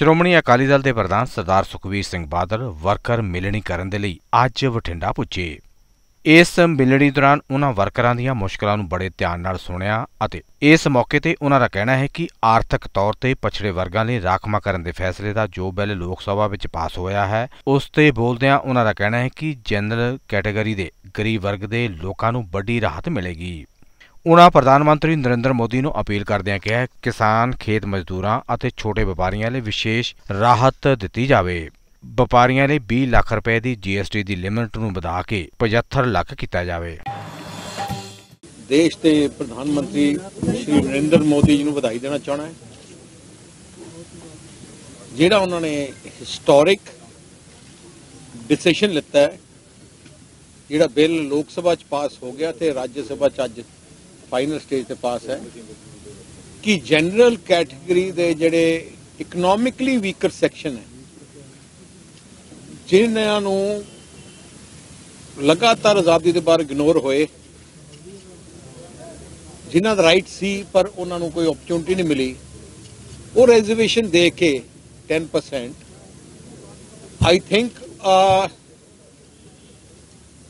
ਸ਼੍ਰੋਮਣੀ ਅਕਾਲੀ ਦਲ ਦੇ ਪ੍ਰਧਾਨ ਸਰਦਾਰ ਸੁਖਬੀਰ ਸਿੰਘ ਬਾਦਲ ਵਰਕਰ ਮਿਲਣੀ ਕਰਨ ਦੇ ਲਈ ਅੱਜ ਬਠਿੰਡਾ ਪੁੱਜੇ। ਇਸ ਮਿਲਣੀ ਦੌਰਾਨ ਉਹਨਾਂ ਵਰਕਰਾਂ ਦੀਆਂ ਮੁਸ਼ਕਲਾਂ ਨੂੰ ਬੜੇ ਧਿਆਨ ਨਾਲ ਸੁਣਿਆ ਅਤੇ ਇਸ ਮੌਕੇ ਤੇ ਉਹਨਾਂ ਦਾ ਕਹਿਣਾ ਹੈ ਕਿ ਆਰਥਿਕ ਤੌਰ ਤੇ ਪਛੜੇ ਵਰਗਾਂ ਲਈ ਰਾਖਵਾਂਕਰਨ ਦੇ ਫੈਸਲੇ ਦਾ ਜੋ ਬਿੱਲ ਲੋਕ ਸਭਾ ਵਿੱਚ ਪਾਸ ਹੋਇਆ ਹੈ, ਉਸ ਤੇ ਬੋਲਦਿਆਂ ਉਹਨਾਂ ਦਾ ਕਹਿਣਾ ਹੈ ਕਿ ਜਨਰਲ ਕੈਟਾਗਰੀ ਦੇ ਗਰੀਬ ਵਰਗ ਦੇ ਲੋਕਾਂ ਨੂੰ ਵੱਡੀ ਰਾਹਤ ਮਿਲੇਗੀ। ਉਨ੍ਹਾਂ ਪ੍ਰਧਾਨ ਮੰਤਰੀ ਨਰਿੰਦਰ ਮੋਦੀ ਨੂੰ ਅਪੀਲ ਕਰਦਿਆਂ ਕਿਹਾ ਕਿਸਾਨ, ਖੇਤ ਮਜ਼ਦੂਰਾਂ ਅਤੇ ਛੋਟੇ ਵਪਾਰੀਆਂ ਲਈ ਵਿਸ਼ੇਸ਼ ਰਾਹਤ ਦਿੱਤੀ ਜਾਵੇ। ਵਪਾਰੀਆਂ ਲਈ 20 ਲੱਖ ਰੁਪਏ ਦੀ ਜੀਐਸਟੀ ਦੀ ਲਿਮਿਟ ਨੂੰ ਵਧਾ ਕੇ 75 ਲੱਖ ਕੀਤਾ ਜਾਵੇ। ਦੇਸ਼ ਦੇ ਪ੍ਰਧਾਨ ਮੰਤਰੀ ਸ਼੍ਰੀ ਨਰਿੰਦਰ ਮੋਦੀ ਜੀ ਨੂੰ ਵਧਾਈ ਦੇਣਾ ਚਾਹਣਾ ਹੈ। ਜਿਹੜਾ ਉਹਨਾਂ ਨੇ ਹਿਸਟੋਰਿਕ ਡਿਸੀਜਨ ਲਿੱਤਾ ਹੈ, ਜਿਹੜਾ ਬਿੱਲ ਲੋਕ ਸਭਾ ਚ ਪਾਸ ਹੋ ਗਿਆ ਤੇ ਰਾਜ ਸਭਾ ਚ ਅੱਜ ਫਾਈਨਲ ਸਟੇਜ ਤੇ ਪਾਸ ਹੈ, ਕਿ ਜਨਰਲ ਕੈਟਾਗਰੀ ਦੇ ਜਿਹੜੇ ਇਕਨੋਮਿਕਲੀ ਵੀਕਰ ਸੈਕਸ਼ਨ ਹੈ, ਜਿਨ੍ਹਾਂ ਨੂੰ ਲਗਾਤਾਰ ਆਜ਼ਾਦੀ ਦੇ ਬਾਹਰ ਇਗਨੋਰ ਹੋਏ, ਜਿਨ੍ਹਾਂ ਦਾ ਰਾਈਟ ਸੀ, ਪਰ ਉਹਨਾਂ ਨੂੰ ਕੋਈ ਓਪਰਚੁਨਿਟੀ ਨਹੀਂ ਮਿਲੀ, ਉਹ ਰਿਜ਼ਰਵੇਸ਼ਨ ਦੇ ਕੇ 10% ਆਈ ਥਿੰਕ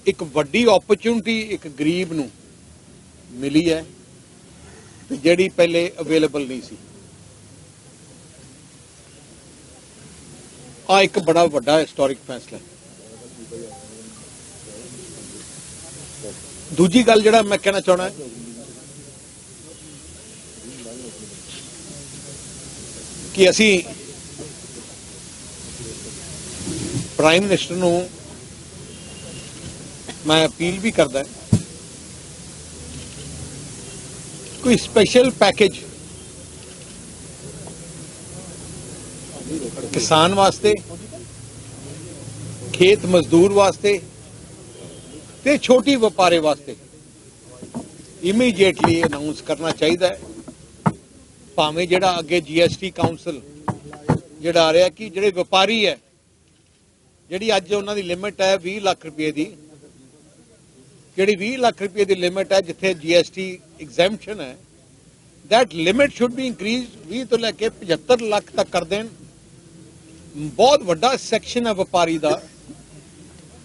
ਇੱਕ ਵੱਡੀ ਓਪਰਚੁਨਿਟੀ ਇੱਕ ਗਰੀਬ ਨੂੰ ਮਿਲੀ ਹੈ ਤੇ ਜਿਹੜੀ ਪਹਿਲੇ ਅਵੇਲੇਬਲ ਨਹੀਂ ਸੀ। ਆ ਇੱਕ ਬੜਾ ਵੱਡਾ ਹਿਸਟੋਰਿਕ ਫੈਸਲਾ ਦੂਜੀ ਗੱਲ ਜਿਹੜਾ ਮੈਂ ਕਹਿਣਾ ਚਾਹਣਾ ਕਿ ਅਸੀਂ ਪ੍ਰਾਈਮ ਮਿਨਿਸਟਰ ਨੂੰ ਮੈਂ ਅਪੀਲ ਵੀ ਕਰਦਾ ਕੋਈ ਸਪੈਸ਼ਲ ਪੈਕੇਜ ਕਿਸਾਨ ਵਾਸਤੇ, ਖੇਤ ਮਜ਼ਦੂਰ ਵਾਸਤੇ ਤੇ ਛੋਟੀ ਵਪਾਰੇ ਵਾਸਤੇ। ਇਮੀਡੀਏਟਲੀ ਅਨਾਉਂਸ ਕਰਨਾ ਚਾਹੀਦਾ ਹੈ। ਭਾਵੇਂ ਜਿਹੜਾ ਅੱਗੇ ਜੀਐਸਟੀ ਕਾਉਂਸਲ ਜਿਹੜਾ ਆ ਰਿਹਾ ਕਿ ਜਿਹੜੇ ਵਪਾਰੀ ਹੈ, ਜਿਹੜੀ ਅੱਜ ਉਹਨਾਂ ਦੀ ਲਿਮਿਟ ਹੈ 20 ਲੱਖ ਰੁਪਏ ਦੀ ਜਿਹੜੀ 20 ਲੱਖ ਰੁਪਏ ਦੀ ਲਿਮਿਟ ਹੈ, ਜਿੱਥੇ ਜੀਐਸਟੀ ਐਗਜ਼ੈਂਪਸ਼ਨ ਹੈ, that limit should be increased 20 ਤੋਂ ਲੈ ਕੇ 75 ਲੱਖ ਤੱਕ ਕਰ ਦੇਣ। ਬਹੁਤ ਵੱਡਾ ਸੈਕਸ਼ਨ ਹੈ ਵਪਾਰੀ ਦਾ,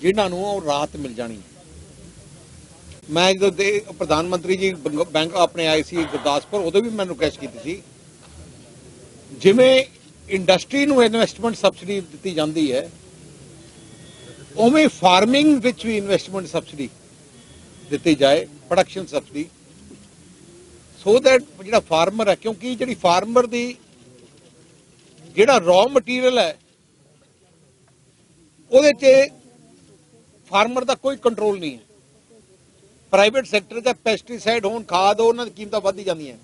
ਜਿਨ੍ਹਾਂ ਨੂੰ ਉਹ ਰਾਹਤ ਮਿਲ ਜਾਣੀ ਮੈਂ ਜਦੋਂ ਦੇ ਪ੍ਰਧਾਨ ਮੰਤਰੀ ਜੀ ਬੈਂਕ ਆਪਣੇ ਆਏ ਸੀ ਗੁਰਦਾਸਪੁਰ, ਉਦੋਂ ਵੀ ਮੈਂ ਰਿਕੁਐਸਟ ਕੀਤੀ ਸੀ। ਜਿਵੇਂ ਇੰਡਸਟਰੀ ਨੂੰ ਇਨਵੈਸਟਮੈਂਟ ਸਬਸਿਡੀ ਦਿੱਤੀ ਜਾਂਦੀ ਹੈ, ਉਵੇਂ ਫਾਰਮਿੰਗ ਵਿੱਚ ਵੀ ਇਨਵੈਸਟਮੈਂਟ ਸਬਸਿਡੀ ਦਿੱਤੀ ਜਾਏ ਪ੍ਰੋਡਕਸ਼ਨ ਸਬਸਿਡੀ ਸੋ ਦੈਟ ਜਿਹੜਾ ਫਾਰਮਰ ਹੈ, ਕਿਉਂਕਿ ਜਿਹੜੀ ਫਾਰਮਰ ਦੀ ਜਿਹੜਾ ਰॉ ਮਟੀਰੀਅਲ ਹੈ, ਉਹਦੇ 'ਚ ਫਾਰਮਰ ਦਾ ਕੋਈ ਕੰਟਰੋਲ ਨਹੀਂ ਹੈ। ਪ੍ਰਾਈਵੇਟ ਸੈਕਟਰ ਦਾ ਪੈਸਟੀਸਾਈਡ ਹੋਣ, ਖਾਦ ਹੋ ਉਹਨਾਂ ਦੀ ਕੀਮਤਾਂ ਵੱਧਦੀ ਜਾਂਦੀਆਂ।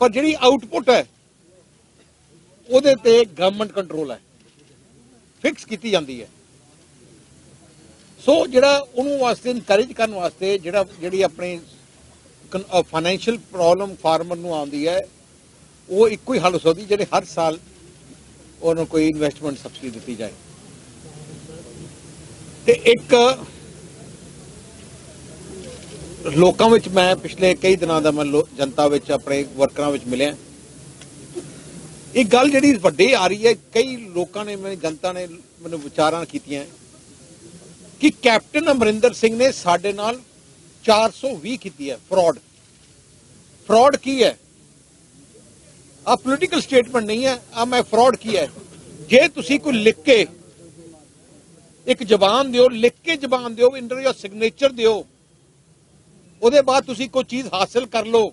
ਪਰ ਜਿਹੜੀ ਆਊਟਪੁੱਟ ਹੈ, ਉਹਦੇ ਤੇ ਗਵਰਨਮੈਂਟ ਕੰਟਰੋਲ ਹੈ। ਫਿਕਸ ਕੀਤੀ ਜਾਂਦੀ ਹੈ। ਸੋ ਜਿਹੜਾ ਉਹਨੂੰ ਵਾਸਤੇ ਇਨਕਰੇਜ ਕਰਨ ਵਾਸਤੇ ਜਿਹੜਾ, ਜਿਹੜੀ ਆਪਣੀ ਫਾਈਨੈਂਸ਼ੀਅਲ ਪ੍ਰੋਬਲਮ ਫਾਰਮਰ ਨੂੰ ਆਉਂਦੀ ਹੈ, ਉਹ ਇੱਕੋ ਹੀ ਹੱਲ ਹੋ ਜਿਹੜੇ ਹਰ ਸਾਲ ਉਹਨੂੰ ਕੋਈ ਇਨਵੈਸਟਮੈਂਟ ਸਬਸਿਡੀ ਦਿੱਤੀ ਜਾਏ। ਤੇ ਇੱਕ ਲੋਕਾਂ ਵਿੱਚ ਮੈਂ ਪਿਛਲੇ ਕਈ ਦਿਨਾਂ ਦਾ ਮੈਂ ਜਨਤਾ ਵਿੱਚ ਆਪਣੇ ਵਰਕਰਾਂ ਵਿੱਚ ਮਿਲਿਆ। ਇਹ ਗੱਲ ਜਿਹੜੀ ਵੱਡੀ ਆ ਰਹੀ ਹੈ, ਕਈ ਲੋਕਾਂ ਨੇ ਮੈਨੂੰ ਜਨਤਾ ਨੇ ਮੈਨੂੰ ਵਿਚਾਰਾਂ ਕੀਤੀਆਂ। ਕਿ ਕੈਪਟਨ ਅਮਰਿੰਦਰ ਸਿੰਘ ਨੇ ਸਾਡੇ ਨਾਲ 420 ਕੀਤੀ ਹੈ ਫਰਾਡ। ਫਰਾਡ ਕੀ ਹੈ? ਆ ਪੋਲੀਟੀਕਲ ਸਟੇਟਮੈਂਟ ਨਹੀਂ ਹੈ ਆ ਮੈਂ ਫਰਾਡ ਕੀ ਹੈ? ਜੇ ਤੁਸੀਂ ਕੋਈ ਲਿਖ ਕੇ ਇੱਕ ਜ਼ਬਾਨ ਦਿਓ, ਲਿਖ ਕੇ ਜ਼ਬਾਨ ਦਿਓ ਇੰਦਰ ਜਾਂ ਸਿਗਨੇਚਰ ਦਿਓ, ਉਹਦੇ ਬਾਅਦ ਤੁਸੀਂ ਕੋਈ ਚੀਜ਼ ਹਾਸਲ ਕਰ ਲਓ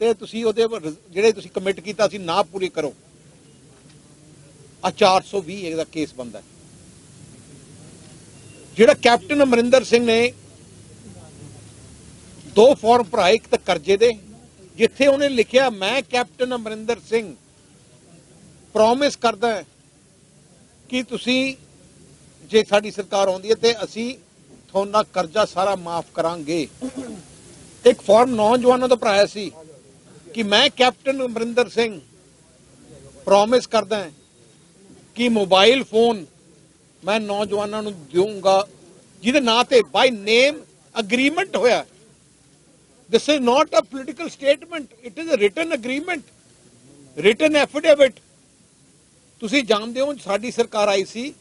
ਤੇ ਤੁਸੀਂ ਉਹਦੇ ਜਿਹੜੇ ਤੁਸੀਂ ਕਮਿਟ ਕੀਤਾ ਸੀ ਨਾ ਪੂਰੀ ਕਰੋ। ਆ 420 ਇਹਦਾ ਕੇਸ ਬੰਦਾ ਜਿਹੜਾ ਕੈਪਟਨ ਅਮਰਿੰਦਰ ਸਿੰਘ ਨੇ ਦੋ ਫਾਰਮ ਭਰਾਏ ਇੱਕ ਤਾਂ ਕਰਜ਼ੇ ਦੇ, ਜਿੱਥੇ ਉਹਨੇ ਲਿਖਿਆ, ਮੈਂ ਕੈਪਟਨ ਅਮਰਿੰਦਰ ਸਿੰਘ। ਪ੍ਰੋਮਿਸ ਕਰਦਾ ਕਿ ਤੁਸੀਂ, ਜੇ ਸਾਡੀ ਸਰਕਾਰ ਆਉਂਦੀ ਹੈ ਤੇ ਅਸੀਂ ਤੁਹਾਡਾ ਕਰਜ਼ਾ ਸਾਰਾ ਮਾਫ ਕਰਾਂਗੇ। ਇੱਕ ਫਾਰਮ ਨੌਜਵਾਨਾਂ ਦਾ ਭਰਾਇਆ ਸੀ ਕਿ ਮੈਂ ਕੈਪਟਨ ਅਮਰਿੰਦਰ ਸਿੰਘ। ਪ੍ਰੋਮਿਸ ਕਰਦਾ ਕਿ ਮੋਬਾਈਲ ਫੋਨ ਮੈਂ ਨੌਜਵਾਨਾਂ ਨੂੰ ਦੇਵਾਂਗਾ ਜਿਹਦੇ ਨਾਂ ਤੇ ਬਾਈ ਨੇਮ ਅਗਰੀਮੈਂਟ ਹੋਇਆ। This is not a political statement, it is a written agreement, written affidavit ਤੁਸੀਂ ਜਾਣਦੇ ਹੋ, ਸਾਡੀ ਸਰਕਾਰ ਆਈ ਸੀ,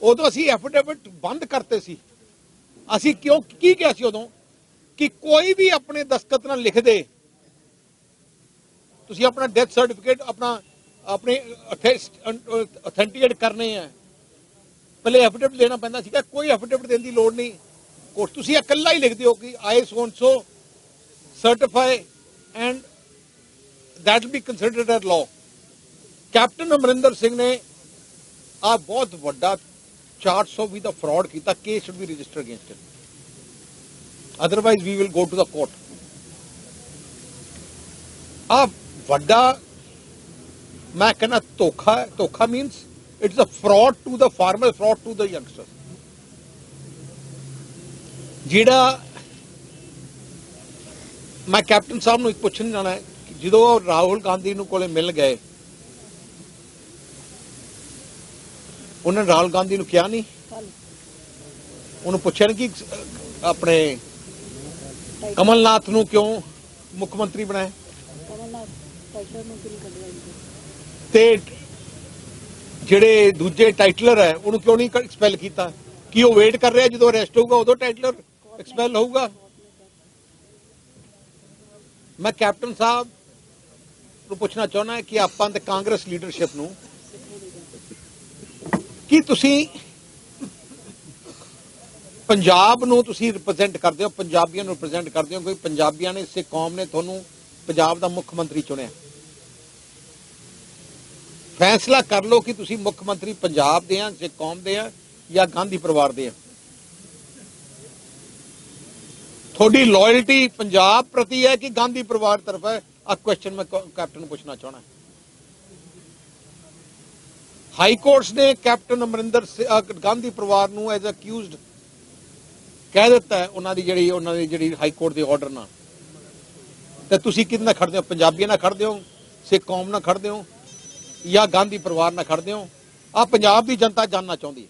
ਉਦੋਂ ਅਸੀਂ ਐਫੀਡੇਵਿਟ ਬੰਦ ਕਰਤੇ ਸੀ। ਅਸੀਂ ਕਿਉਂ, ਕੀ ਕਿਹਾ ਸੀ ਉਦੋਂ? ਕਿ ਕੋਈ ਵੀ ਆਪਣੇ ਦਸਤਖਤ ਨਾਲ ਲਿਖ ਦੇ ਤੁਸੀਂ ਆਪਣਾ ਡੈਥ ਸਰਟੀਫਿਕੇਟ ਆਪਣਾ, ਆਪਣੇ ਅਥੈਂਟੀਕੇਟ ਕਰਨੇ ਆ। ਪਹਿਲੇ ਐਫੀਡੇਵਿਟ ਲੈਣਾ ਪੈਂਦਾ ਸੀਗਾ, ਕੋਈ ਐਫੀਡੇਵਿਟ ਦੇਣ ਦੀ ਲੋੜ ਨਹੀਂ। ਕੋਰਟ ਤੁਸੀਂ ਇਕੱਲਾ ਹੀ ਲਿਖਦੇ ਹੋ ਕਿ I so so certify and that will be considered as law captain Amarinder Singh ਨੇ ਆ ਬਹੁਤ ਵੱਡਾ 400 ਵੀ ਦਾ ਫਰਾਡ ਕੀਤਾ case should be register against him otherwise we will go to the court ਆ ਵੱਡਾ, ਮੈਂ ਕਹਿੰਦਾ ਧੋਖਾ ਧੋਖਾ means it's a fraud to the farmer fraud to the youngster ਜਿਹੜਾ ਮੈਂ ਕੈਪਟਨ ਸਾਹਿਬ ਨੂੰ ਇੱਕ ਪੁੱਛਣ ਜਾਣਾ ਜਦੋਂ ਰਾਹੁਲ ਗਾਂਧੀ ਨੂੰ ਕੋਲੇ ਮਿਲ ਗਏ ਉਹਨਾਂ ਰਾਹੁਲ ਗਾਂਧੀ ਨੂੰ ਕਿਹਾ ਨਹੀਂ? ਉਹਨੂੰ ਨਹੀਂ ਕਿ ਆਪਣੇ ਕਮਲਨਾਥ ਨੂੰ ਕਿਉਂ ਮੁੱਖ ਮੰਤਰੀ ਬਣਾਇਆ? ਕਮਲਨਾਥ ਟਾਈਟਲ ਨੂੰ ਕਿਉਂ ਕੱਢਿਆ? ਤੇ ਜਿਹੜੇ ਦੂਜੇ ਟਾਈਟਲਰ ਹੈ, ਉਹਨੂੰ ਕਿਉਂ ਨਹੀਂ ਐਕਸਪੈਲ ਕੀਤਾ? ਕੀ ਉਹ ਵੇਟ ਕਰ ਰਿਹਾ ਜਦੋਂ ਅਰੈਸਟ ਹੋਊਗਾ, ਉਦੋਂ ਟਾਈਟਲਰ ਐਕਸਪੈਲ ਹੋਊਗਾ? ਮੈਂ ਕੈਪਟਨ ਸਾਹਿਬ ਨੂੰ ਪੁੱਛਣਾ ਚਾਹੁੰਦਾ ਕਿ ਆਪਾਂ ਤੇ ਕਾਂਗਰਸ ਲੀਡਰਸ਼ਿਪ ਨੂੰ ਕੀ ਤੁਸੀਂ ਪੰਜਾਬ ਨੂੰ ਤੁਸੀਂ ਰਿਪਰੈਜ਼ੈਂਟ ਕਰਦੇ ਹੋ? ਪੰਜਾਬੀਆਂ ਨੂੰ ਰਿਪਰੈਜ਼ੈਂਟ ਕਰਦੇ ਹੋ? ਕੋਈ ਪੰਜਾਬੀਆਂ ਨੇ ਇਸੇ ਕੌਮ ਨੇ ਤੁਹਾਨੂੰ ਪੰਜਾਬ ਦਾ ਮੁੱਖ ਮੰਤਰੀ ਚੁਣਿਆ? ਫੈਸਲਾ ਕਰ ਲਓ ਕਿ ਤੁਸੀਂ ਮੁੱਖ ਮੰਤਰੀ ਪੰਜਾਬ ਦੇ ਆ ਸਿੱਖ ਕੌਮ ਦੇ ਆ ਜਾਂ ਗਾਂਧੀ ਪਰਿਵਾਰ ਦੇ ਆ। ਤੁਹਾਡੀ ਲਾਇਲਟੀ ਪੰਜਾਬ ਪ੍ਰਤੀ ਹੈ ਕਿ ਗਾਂਧੀ ਪਰਿਵਾਰ ਤਰਫ ਹੈ? ਆ ਕੁਐਸਚਨ ਮੈਂ ਕੈਪਟਨ ਨੂੰ ਪੁੱਛਣਾ ਚਾਹਣਾ ਹਾਈ ਕੋਰਟਸ ਨੇ ਕੈਪਟਨ ਅਮਰਿੰਦਰ ਗਾਂਧੀ ਪਰਿਵਾਰ ਨੂੰ ਐਜ਼ ਅਕਿਊਜ਼ਡ ਕਹਿ ਦਿੱਤਾ ਉਹਨਾਂ ਦੀ ਜਿਹੜੀ ਉਹਨਾਂ ਦੀ ਜਿਹੜੀ ਹਾਈ ਕੋਰਟ ਦੇ ਆਰਡਰ ਨਾਲ। ਤੇ ਤੁਸੀਂ ਕਿਹਦੇ ਨਾਲ ਖੜਦੇ ਹੋ? ਪੰਜਾਬੀਆਂ ਨਾਲ ਖੜਦੇ ਹੋ? ਸਿੱਖ ਕੌਮ ਨਾਲ ਖੜਦੇ ਹੋ? ਜਾਂ ਗਾਂਧੀ ਪਰਿਵਾਰ ਨਾਲ ਖੜਦੇ ਹੋ ਆ ਪੰਜਾਬ ਦੀ ਜਨਤਾ ਜਾਨਣਾ ਚਾਹੁੰਦੀ ਹੈ।